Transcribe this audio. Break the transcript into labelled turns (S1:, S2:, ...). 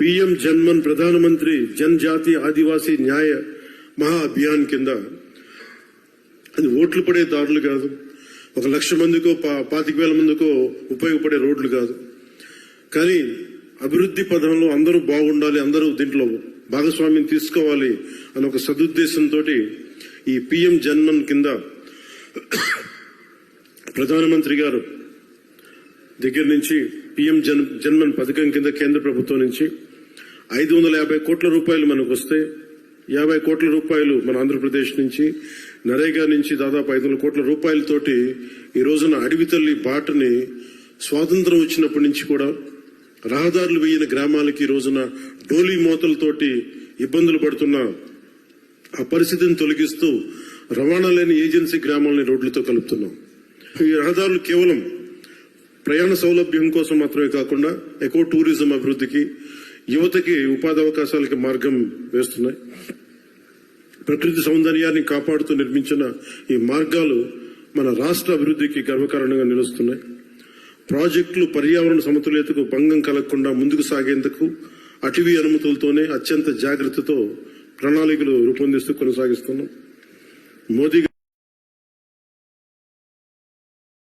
S1: PM JANMAN ప్రధానమంత్రి జనజాతి ఆదివాసీ న్యాయ మహా అభియాన్ కింద అది ఓట్లు పడే దారులు కాదు. ఒక లక్ష మందికో పా- పాతిక వేల మందికో ఉపయోగపడే రోడ్లు కాదు. కానీ అభివృద్ధి పదంలో అందరూ బాగుండాలి అందరూ దీంట్లో భాగస్వామ్యం తీసుకోవాలి అని ఒక సదుద్దేశంతో ఈ పిఎం జన్మన్ కింద ప్రధానమంత్రి గారు దగ్గర నుంచి పిఎం జన్ జన్మన్ పథకం కింద కేంద్ర ప్రభుత్వం నుంచి ఐదు వందల యాభై కోట్ల రూపాయలు మనకు వస్తే యాభై కోట్ల రూపాయలు మన ఆంధ్రప్రదేశ్ నుంచి నరేగా నుంచి దాదాపు ఐదు వందల కోట్ల రూపాయలతోటి ఈ రోజున అడవి తల్లి బాటని స్వాతంత్రం వచ్చినప్పటి నుంచి కూడా రహదారులు వేయని గ్రామాలకి ఈ రోజున డోలీ మోతలతోటి ఇబ్బందులు పడుతున్న ఆ పరిస్థితిని తొలగిస్తూ రవాణా లేని ఏజెన్సీ గ్రామాలని రోడ్లతో కలుపుతున్నాం. ఈ రహదారులు కేవలం ప్రయాణ సౌలభ్యం కోసం మాత్రమే కాకుండా ఎకో టూరిజం అభివృద్ధికి యువతకి ఉపాధి అవకాశాలకి మార్గం వేస్తున్నాయి. ప్రకృతి సౌందర్యాన్ని కాపాడుతూ నిర్మించిన ఈ మార్గాలు మన రాష్ట్ర అభివృద్ధికి గర్వకారణంగా నిలుస్తున్నాయి. ప్రాజెక్టులు పర్యావరణ సమతుల్యతకు భంగం కలగకుండా ముందుకు సాగేందుకు అటవీ అనుమతులతోనే అత్యంత జాగ్రత్తతో ప్రణాళికలు రూపొందిస్తూ కొనసాగిస్తున్నాం. మోదీ